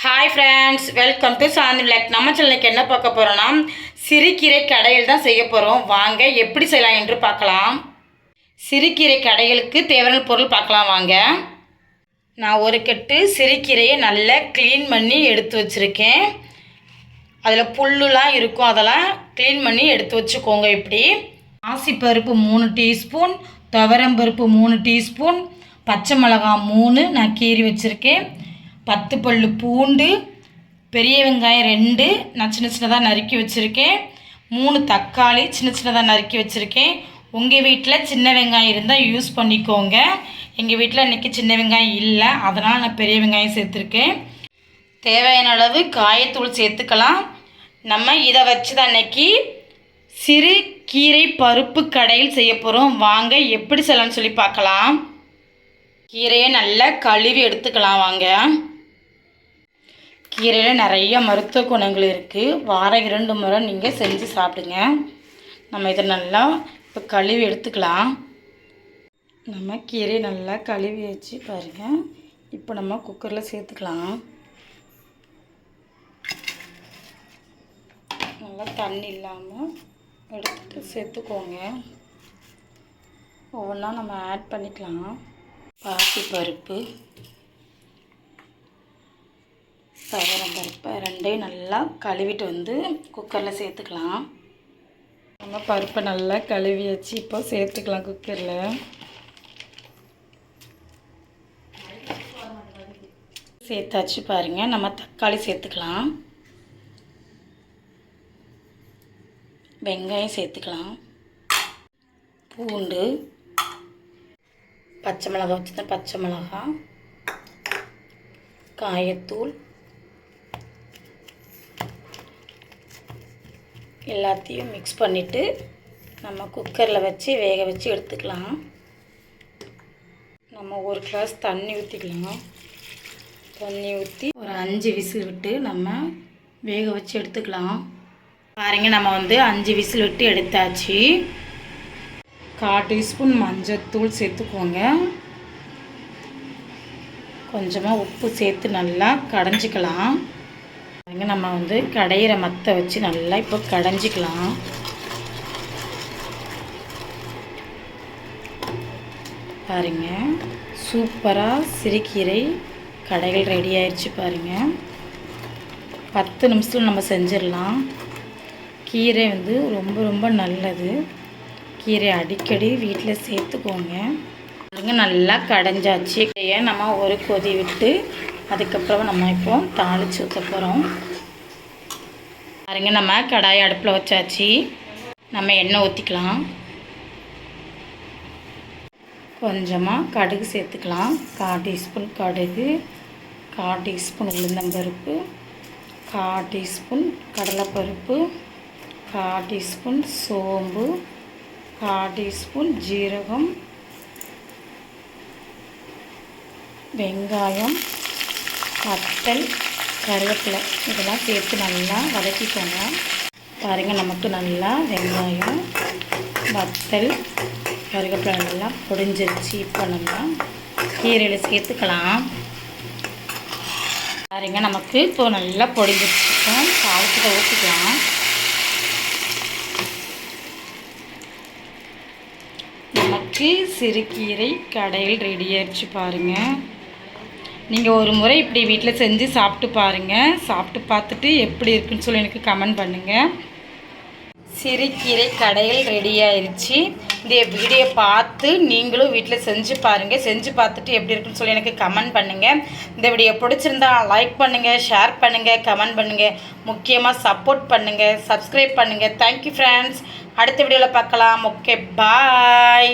Hi friends welcome to Shanthi விளக் நம்ம சேனலுக்கு என்ன பார்க்க போகிறோன்னா சிறுகீரை கடையில் தான் செய்ய போகிறோம் வாங்க எப்படி செய்யலாம் என்று பார்க்கலாம். சிறுகீரை கடைகளுக்கு தேவையான பொருள் பார்க்கலாம் வாங்க. நான் ஒரு கட்டு சிறுகீரையை நல்லா க்ளீன் பண்ணி எடுத்து வச்சுருக்கேன். அதில் புல்லுலாம் இருக்கும் அதெல்லாம் க்ளீன் பண்ணி எடுத்து வச்சுக்கோங்க இப்படி. ஆசிப்பருப்பு மூணு டீஸ்பூன் துவரம்பருப்பு மூணு டீஸ்பூன் பச்சை மிளகாய் மூணு நான் கீறி வச்சுருக்கேன். பத்து பல்லு பூண்டு பெரிய வெங்காயம் ரெண்டு நான் சின்ன சின்னதாக நறுக்கி வச்சுருக்கேன். மூணு தக்காளி சின்ன சின்னதாக நறுக்கி வச்சுருக்கேன். உங்கள் வீட்டில் சின்ன வெங்காயம் இருந்தால் யூஸ் பண்ணிக்கோங்க. எங்கள் வீட்டில் இன்றைக்கி சின்ன வெங்காயம் இல்லை அதனால் நான் பெரிய வெங்காயம் சேர்த்துருக்கேன். தேவையான அளவு காயத்தூள் சேர்த்துக்கலாம். நம்ம இதை வச்சு தான் இன்றைக்கி சிறு கீரை பருப்பு கடையில் செய்ய போகிறோம் வாங்க எப்படி செய்யலாம்னு சொல்லி பார்க்கலாம். கீரையை நல்லா கழுவி எடுத்துக்கலாம் வாங்க. கீரையில் நிறைய மருத்துவ குணங்கள் இருக்குது வாரம் இரண்டு முறை நீங்கள் செஞ்சு சாப்பிடுங்க. நம்ம இதை நல்லா இப்போ கழுவி எடுத்துக்கலாம். நம்ம கீரையை நல்லா கழுவி வச்சு பாருங்கள் இப்போ நம்ம குக்கரில் சேர்த்துக்கலாம். நல்லா தண்ணி இல்லாமல் எடுத்துட்டு சேர்த்துக்கோங்க. ஒவ்வொன்றா நம்ம ஆட் பண்ணிக்கலாம். பாசி பருப்பு. துவரம் பருப்பை ரெண்டையும் நல்லா கழுவிட்டு வந்து குக்கரில் சேர்த்துக்கலாம். நம்ம பருப்பை நல்லா கழுவி வச்சு இப்போ சேர்த்துக்கலாம் குக்கரில் சேர்த்தாச்சு பாருங்கள் நம்ம தக்காளி சேர்த்துக்கலாம். வெங்காயம் சேர்த்துக்கலாம். பூண்டு. பச்சை மிளகா வச்சுருந்தேன். பச்சை மிளகா காயத்தூள். எல்லாத்தையும் மிக்ஸ் பண்ணிவிட்டு நம்ம குக்கரில் வச்சு வேக வச்சு எடுத்துக்கலாம். நம்ம ஒரு கிளாஸ் தண்ணி ஊற்றிக்கலாம் தண்ணி ஊற்றி ஒரு அஞ்சு விசில் விட்டு நம்ம வேக வச்சு எடுத்துக்கலாம். பாருங்க நம்ம வந்து அஞ்சு விசில் விட்டு எடுத்தாச்சு. கால் டீஸ்பூன் மஞ்சத்தூள் சேர்த்துக்கோங்க. கொஞ்சமாக உப்பு சேர்த்து நல்லா கடைஞ்சிக்கலாம். பாருங்க நம்ம வந்து கடையிற மத்தை வச்சு நல்லா இப்போ கடைஞ்சிக்கலாம். பாருங்க. சூப்பராக சிறுகீரை கடைகள் ரெடி ஆயிடுச்சு பாருங்க. பத்து நிமிஷத்தில் நம்ம செஞ்சிடலாம். கீரை வந்து ரொம்ப ரொம்ப நல்லது. கீரை அடிக்கடி வீட்டில் சேர்த்துக்கோங்க. பாருங்க நல்லா கடைஞ்சாச்சு. கீரையை நம்ம ஒரு கொதி விட்டு அதுக்கப்புறம் நம்ம இப்போ தாளித்து ஊற்ற போகிறோம் பாருங்க நம்ம கடாயை அடுப்பில் வச்சாச்சு. நம்ம எண்ணெய் ஊற்றிக்கலாம் கொஞ்சமாக கடுகு சேர்த்துக்கலாம். கால் டீஸ்பூன் கடுகு கால் டீஸ்பூன் உளுந்தம்பருப்பு கால் டீஸ்பூன் கடலைப்பருப்பு கால் டீஸ்பூன் சோம்பு கால் டீஸ்பூன் ஜீரகம் வெங்காயம் வத்தல் கருவேப்பிலை. இதெல்லாம் சேர்த்து நல்லா வதக்கிக்கோங்க. பாருங்கள் நமக்கு நல்லா வெங்காயம் வத்தல் கருவேப்பிலை நல்லா பொடிஞ்சிருச்சு. இப்போ நம்ம கீரையில் சேர்த்துக்கலாம். பாருங்க நமக்கு இப்போ நல்லா பொடிஞ்சிருச்சுக்கோம் இப்போ சாதத்தை ஊற்றிக்கலாம் நமக்கு சிறுகீரை கடையில் ரெடி ஆயிடுச்சு பாருங்கள் நீங்கள் ஒரு முறை இப்படி வீட்டில் செஞ்சு சாப்பிட்டு பாருங்கள் சாப்பிட்டு பார்த்துட்டு எப்படி இருக்குன்னு சொல்லி எனக்கு கமெண்ட் பண்ணுங்கள் சிறுகீரை கடையில் ரெடி ஆயிடுச்சு இந்த வீடியோ பார்த்து நீங்களும் வீட்டில் செஞ்சு பாருங்கள் செஞ்சு பார்த்துட்டு எப்படி இருக்குன்னு சொல்லி எனக்கு கமெண்ட் பண்ணுங்கள் இந்த வீடியோ பிடிச்சிருந்தா லைக் பண்ணுங்கள் ஷேர் பண்ணுங்கள் கமெண்ட் பண்ணுங்கள் முக்கியமாக சப்போர்ட் பண்ணுங்கள் சப்ஸ்கிரைப் பண்ணுங்கள் தேங்க்யூ ஃப்ரெண்ட்ஸ் அடுத்த வீடியோவில் பார்க்கலாம். Okay bye